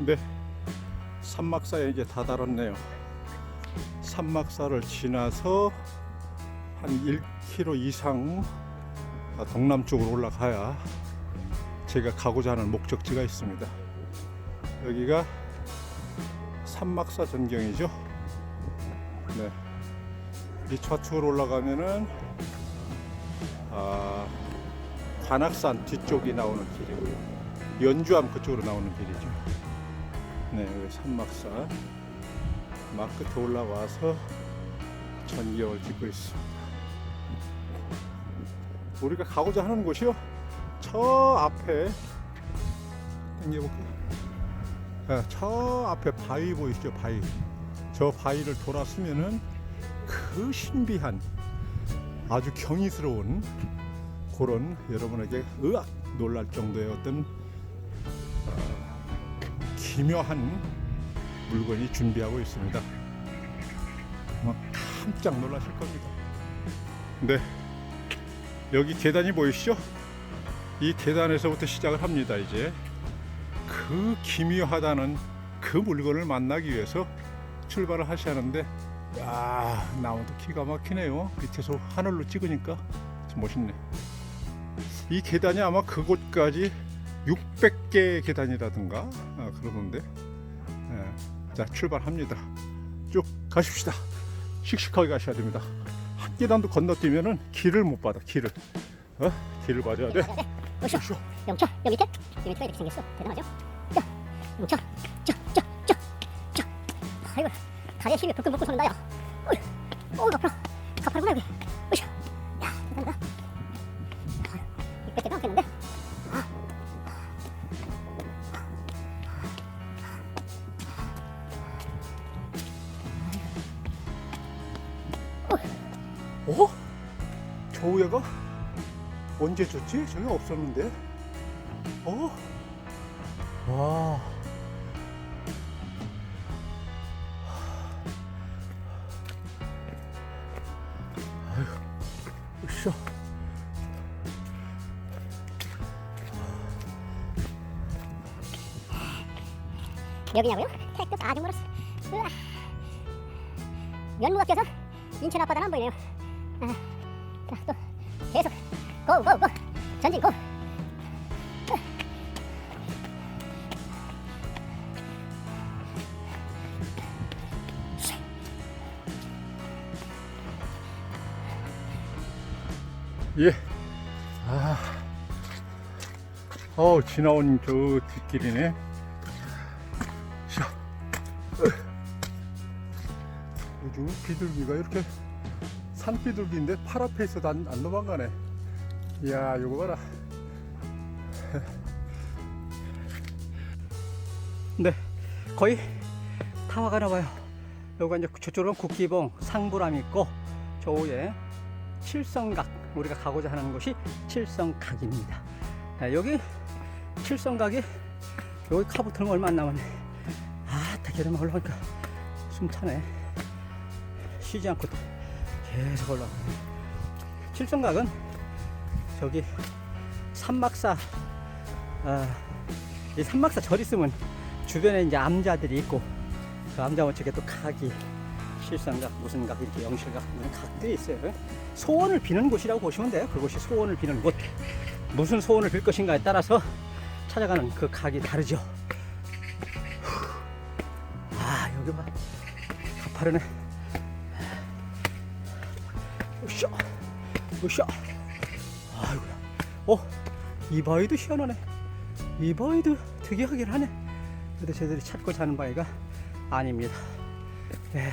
네, 산막사에 이제 다다랐네요. 산막사를 지나서 한 1km 이상 동남쪽으로 올라가야 제가 가고자 하는 목적지가 있습니다. 여기가 산막사 전경이죠. 네, 이 좌측으로 올라가면은 아, 관악산 뒤쪽이 나오는 길이고요. 연주암 그쪽으로 나오는 길이죠. 네, 여기 산막사 막 끝에 올라와서 전경을 찍고 있습니다. 우리가 가고자 하는 곳이요. 저 앞에 당겨볼게요. 아, 저 앞에 바위 보이시죠? 바위. 저 바위를 돌았으면은 그 신비한 아주 경이스러운 그런 여러분에게 으악 놀랄 정도의 어떤 어, 기묘한 물건이 준비하고 있습니다. 아마 깜짝 놀라실 겁니다. 네, 여기 계단이 보이시죠? 이 계단에서부터 시작을 합니다. 이제 그 기묘하다는 그 물건을 만나기 위해서 출발을 하시는데 야 나무도 기가 막히네요. 밑에서 하늘로 찍으니까 참 멋있네. 이 계단이 아마 그곳까지 600개 계단이라든가 아, 그러던데. 예. 자 출발합니다. 쭉 가십시다. 씩씩하게 가셔야 됩니다. 한 계단도 건너뛰면은 길을 못 받아. 길을. 어? 길을 받아야 돼. 오쇼 영차 여기 밑에 이 밑에 이렇게 생겼어 대단하죠 자 영차 짜짜짜짜 아이고 다리에 힘이 불끈 붙고 서는다 야 어이 어우 가파라 가파르구나 여기 오쇼 야 대단하다 이때때가 않겠는데 조우야가 언제 줬지? 저기 없었는데. 어? 와. 여기냐고요? 택도 아주 멀었어 으아. 연무가 껴서 인천 앞바다는 안 보이네요 아, 자 또 계속 고고고 전진 고 예. 아. 어, 지나온 저 뒷길이네. 자. 으. 요즘 비둘기가 이렇게 산 비둘기인데 팔 앞에 있어도 안, 안 도망가네. 이야, 요거 봐라. 네, 거의 다 와가나 봐요. 여기가 이제 저쪽으로 국기봉 상부람 있고 저 위에 칠성각 우리가 가고자 하는 곳이 칠성각입니다. 네, 여기 칠성각이 여기 카부터는 얼마 안 남았네. 아, 대게르만 올라오니까 숨차네. 쉬지 않고 또 계속 올라오네. 칠성각은 저기 산막사 아, 이 산막사 절 있으면 주변에 이제 암자들이 있고 그 암자 원측에 또 각이 실상각 무슨 각 이렇게 영실각 이런 각들이 있어요. 소원을 비는 곳이라고 보시면 돼요. 그곳이 소원을 비는 곳. 무슨 소원을 빌 것인가에 따라서 찾아가는 그 각이 다르죠. 아 여기 봐 가파르네. 으쌰 아이고야. 어 이 바위도 시원하네. 이 바위도 특이하긴 하네. 그래도 저들이 찾고 사는 바위가 아닙니다. 네,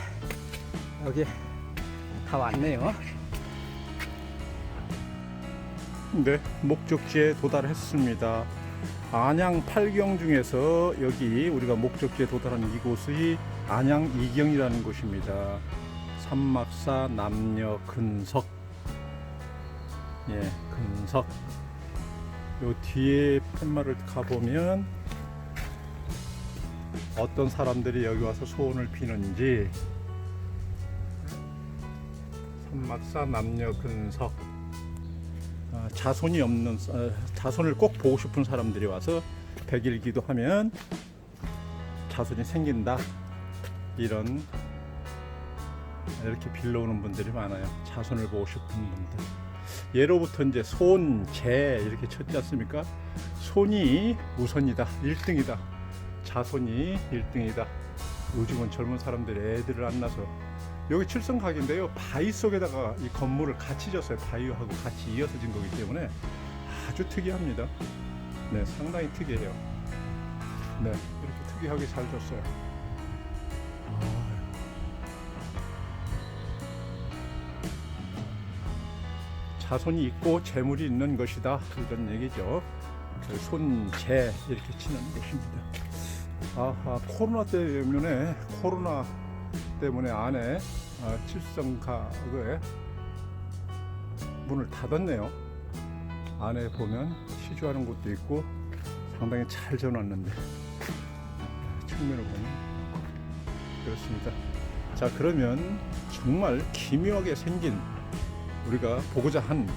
여기 다 왔네요. 네, 목적지에 도달했습니다. 안양 8경 중에서 여기 우리가 목적지에 도달한 이곳이 안양 이경이라는 곳입니다. 산막사 남녀 근석. 예, 근석. 요 뒤에 팻말을 가보면 어떤 사람들이 여기 와서 소원을 비는지. 산막사 남녀 근석. 아, 자손이 없는 어, 자손을 꼭 보고 싶은 사람들이 와서 백일 기도 하면 자손이 생긴다. 이런 이렇게 빌러오는 분들이 많아요. 자손을 보고 싶은 분들 예로부터 이제 손, 재 이렇게 쳤지 않습니까? 손이 우선이다 1등이다. 자손이 1등이다. 요즘은 젊은 사람들이 애들을 안 낳아서. 여기 칠성각인데요. 바위 속에다가 이 건물을 같이 졌어요. 바위하고 같이 이어서 진 거기 때문에 아주 특이합니다. 네 상당히 특이해요. 네 이렇게 특이하게 잘 졌어요 자손이 있고 재물이 있는 것이다. 이런 얘기죠. 그 손재 이렇게 치는 것입니다. 아하 코로나 때문에 코로나 때문에 안에 아, 칠성가에 문을 닫았네요. 안에 보면 시주하는 곳도 있고 상당히 잘 져놨는데 측면을 보면 그렇습니다. 자 그러면 정말 기묘하게 생긴 우리가 보고자 한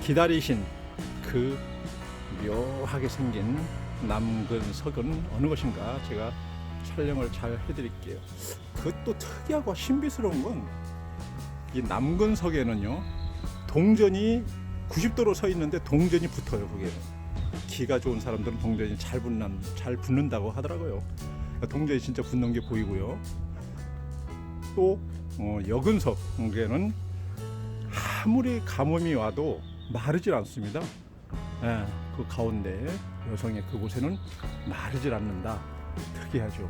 기다리신 그 묘하게 생긴 남근 석은 어느 것인가 제가 촬영을 잘 해드릴게요. 그것도 특이하고 신비스러운 건 이 남근석에는요 동전이 90도로 서 있는데 동전이 붙어요. 그게 기가 좋은 사람들은 동전이 잘 붙는 잘 붙는다고 하더라고요. 동전이 진짜 붙는 게 보이고요. 또 어, 여근석에는 아무리 가뭄이 와도 마르질 않습니다. 예, 그 가운데 여성의 그곳에는 마르질 않는다. 특이하죠.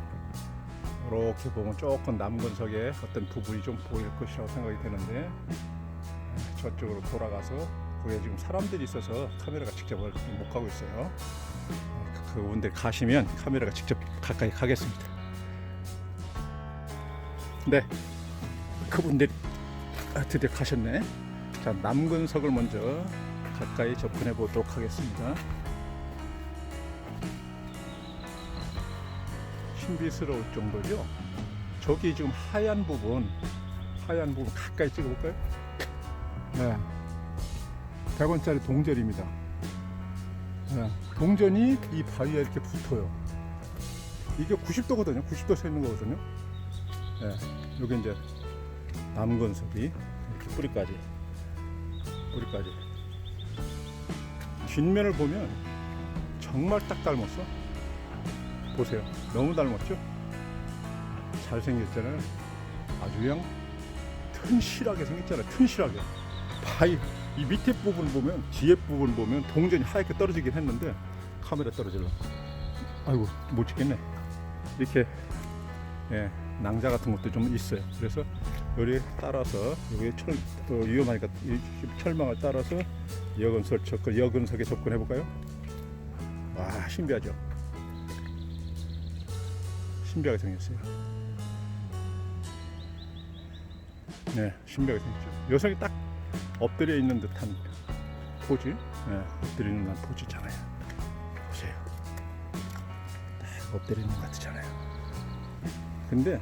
이렇게 보면 조금 남근석에 어떤 부분이 좀 보일 것이라고 생각이 되는데 예, 저쪽으로 돌아가서 거기에 지금 사람들이 있어서 카메라가 직접 못 가고 있어요. 예, 그 가시면 카메라가 직접 가까이 가겠습니다. 네, 그분들이 아, 드디어 가셨네. 자, 남근석을 먼저 가까이 접근해 보도록 하겠습니다. 신비스러울 정도죠. 저기 지금 하얀 부분, 하얀 부분 가까이 찍어볼까요? 네. 100원짜리 동전입니다. 네. 동전이 이 바위에 이렇게 붙어요. 이게 90도거든요. 90도 서 있는 거거든요. 네. 여기 이제 남근석이 이렇게 뿌리까지 뿌리까지. 뒷면을 보면 정말 딱 닮았어. 보세요. 너무 닮았죠? 잘생겼잖아요. 아주 그냥 튼실하게 생겼잖아요. 튼실하게. 바위 이 밑에 부분 보면 뒤에 부분 보면 동전이 하얗게 떨어지긴 했는데 카메라 떨어질라. 아이고 못 찍겠네. 이렇게 예, 낭자 같은 것도 좀 있어요 그래서 여기 따라서 여기 철 어, 위험하니까 이 철망을 따라서 여근석 접근 여근석에 접근해 볼까요? 와 신비하죠. 신비하게 생겼어요. 네, 신비하게 생겼죠. 여성이 딱 엎드려 있는 듯한 포즈, 네, 엎드려 있는 포즈잖아요. 보세요. 딱 엎드려 있는 것 같잖아요. 근데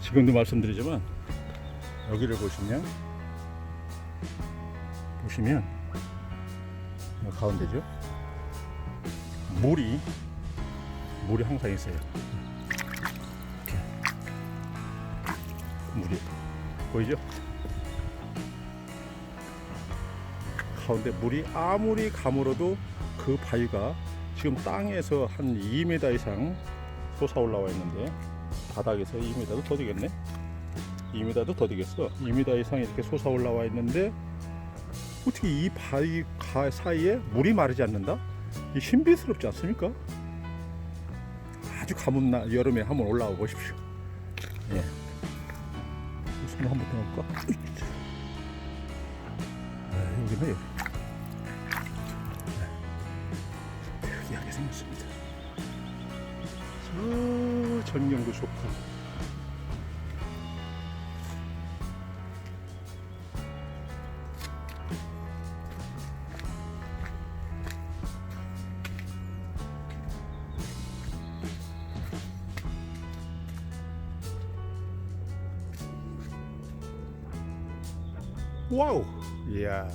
지금도 말씀드리지만 여기를 보시면 보시면 이 가운데죠? 물이 물이 항상 있어요. 이렇게. 물이. 보이죠? 가운데 물이 아무리 가물어도 그 바위가 지금 땅에서 한 2m 이상 솟아 올라와 있는데 바닥에서 2m도 더 되겠네 2m도 더 되겠어 2m 이상 이렇게 솟아 올라와 있는데 어떻게 이 바위 가 사이에 물이 마르지 않는다? 이 신비스럽지 않습니까? 아주 가뭄 나 여름에 한번 올라와 보십시오 예. 손을 한번 더 넣을까? 아, 여기는 여기 네. 특이하게 생겼습니다 저 전경도 좋고. 와우! 이야